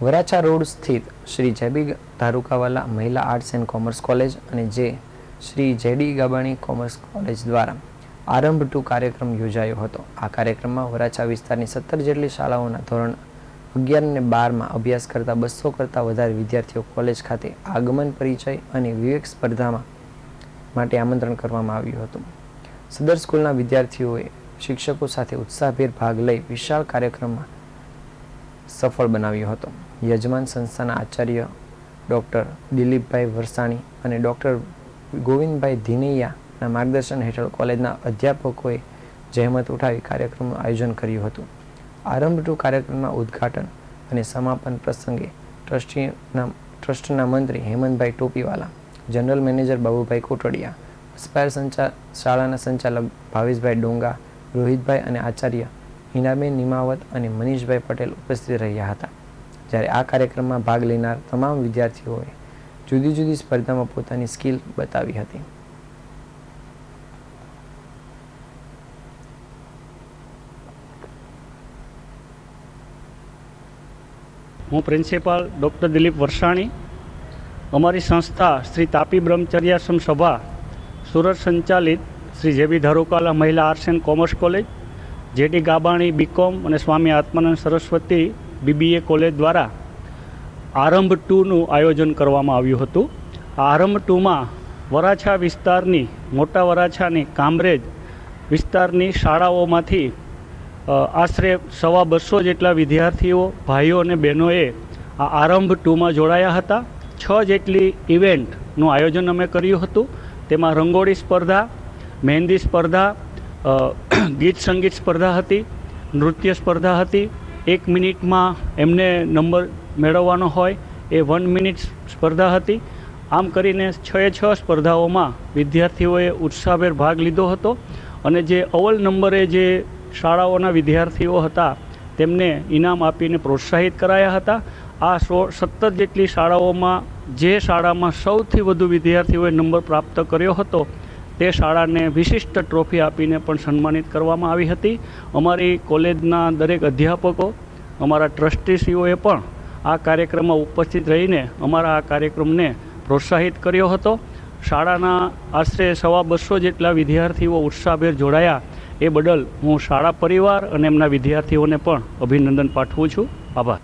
Varachha road સ્થિત શ્રી જેબી ધારુકાવાલા મહિલા arts and commerce college અને જે Shri JD Gabani commerce college દ્વારા આરંભ ટુ કાર્યક્રમ યોજાયો હતો. આ કાર્યક્રમમાં વરાછા વિસ્તારની સત્તર જેટલી શાળાઓના ધોરણ અગિયાર અને બારમાં અભ્યાસ કરતા બસો કરતાં વધારે વિદ્યાર્થીઓ કોલેજ ખાતે આગમન પરિચય અને વિવેક સ્પર્ધામાં માટે આમંત્રણ કરવામાં આવ્યું હતું. સદર સ્કૂલના વિદ્યાર્થીઓએ શિક્ષકો સાથે ઉત્સાહભેર ભાગ લઈ વિશાળ કાર્યક્રમમાં સફળ બનાવ્યો હતો. યજમાન સંસ્થાના આચાર્ય ડૉક્ટર દિલીપભાઈ વરસાણી અને ડૉક્ટર ગોવિંદભાઈ ધીનૈયાના માર્ગદર્શન હેઠળ કોલેજના અધ્યાપકોએ જહેમત ઉઠાવી કાર્યક્રમનું આયોજન કર્યું હતું. આરંભ ટુ કાર્યક્રમના ઉદ્ઘાટન અને સમાપન પ્રસંગે ટ્રસ્ટીના, ટ્રસ્ટના મંત્રી હેમંતભાઈ ટોપીવાલા, જનરલ મેનેજર બાબુભાઈ કોટડિયા, સ્પાયર સંચા, શાળાના સંચાલક ભાવેશભાઈ ડોંગા, રોહિતભાઈ અને આચાર્ય હિનાબેન નિમાવત અને મનીષભાઈ પટેલ ઉપસ્થિત રહ્યા હતા. જ્યારે આ કાર્યક્રમમાં ભાગ લેનાર તમામ વિદ્યાર્થીઓએ જુદી જુદી સ્પર્ધામાં પોતાની સ્કિલ બતાવી હતી. હું પ્રિન્સિપાલ ડૉક્ટર દિલીપ વરસાણી. અમારી સંસ્થા શ્રી તાપી બ્રહ્મચર્યાશ્રમ સભા સુરત સંચાલિત શ્રી જેબી ધારુકાલા મહિલા arts and commerce college JD Gabani BCom અને સ્વામી આત્માનંદ સરસ્વતી બીબીએ કોલેજ દ્વારા આરંભ ટુનું આયોજન કરવામાં આવ્યું હતું. આરંભ ટુમાં વરાછા વિસ્તારની, મોટા વરાછાની કામરેજ વિસ્તારની શાળાઓમાંથી આશરે સવા બસો જેટલા વિદ્યાર્થીઓ, ભાઈઓ અને બહેનોએ આ આરંભ ટુમાં જોડાયા હતા. છ જેટલી ઇવેન્ટનું આયોજન અમે કર્યું હતું. તેમાં રંગોળી સ્પર્ધા, મહેંદી સ્પર્ધા ગીત સંગીત સ્પર્ધા હતી, નૃત્ય સ્પર્ધા હતી. એક મિનિટમાં એમને નંબર મેળવવાનો હોય એ વન મિનિટ સ્પર્ધા હતી. આમ કરીને છ છ સ્પર્ધાઓમાં વિદ્યાર્થીઓએ ઉત્સાહભેર ભાગ લીધો હતો અને જે અવ્વલ નંબરે જે શાળાઓના વિદ્યાર્થીઓ હતા, તેમને ઇનામ આપીને પ્રોત્સાહિત કરાયા હતા. આ સો સત્તર જેટલી શાળાઓમાં, જે શાળામાં સૌથી વધુ વિદ્યાર્થીઓએ નંબર પ્રાપ્ત કર્યો હતો તે શાળાને વિશિષ્ટ ટ્રોફી આપીને પણ સન્માનિત કરવામાં આવી હતી. અમારી કોલેજના દરેક અધ્યાપકો, અમારા ટ્રસ્ટીસીઓએ પણ આ કાર્યક્રમમાં ઉપસ્થિત રહીને અમારા આ કાર્યક્રમને પ્રોત્સાહિત કર્યો હતો. શાળાના આશરે સવા બસો જેટલા વિદ્યાર્થીઓ ઉત્સાહભેર જોડાયા. એ બદલ હું શાળા પરિવાર અને એમના વિદ્યાર્થીઓને પણ અભિનંદન પાઠવું છું. આભાર.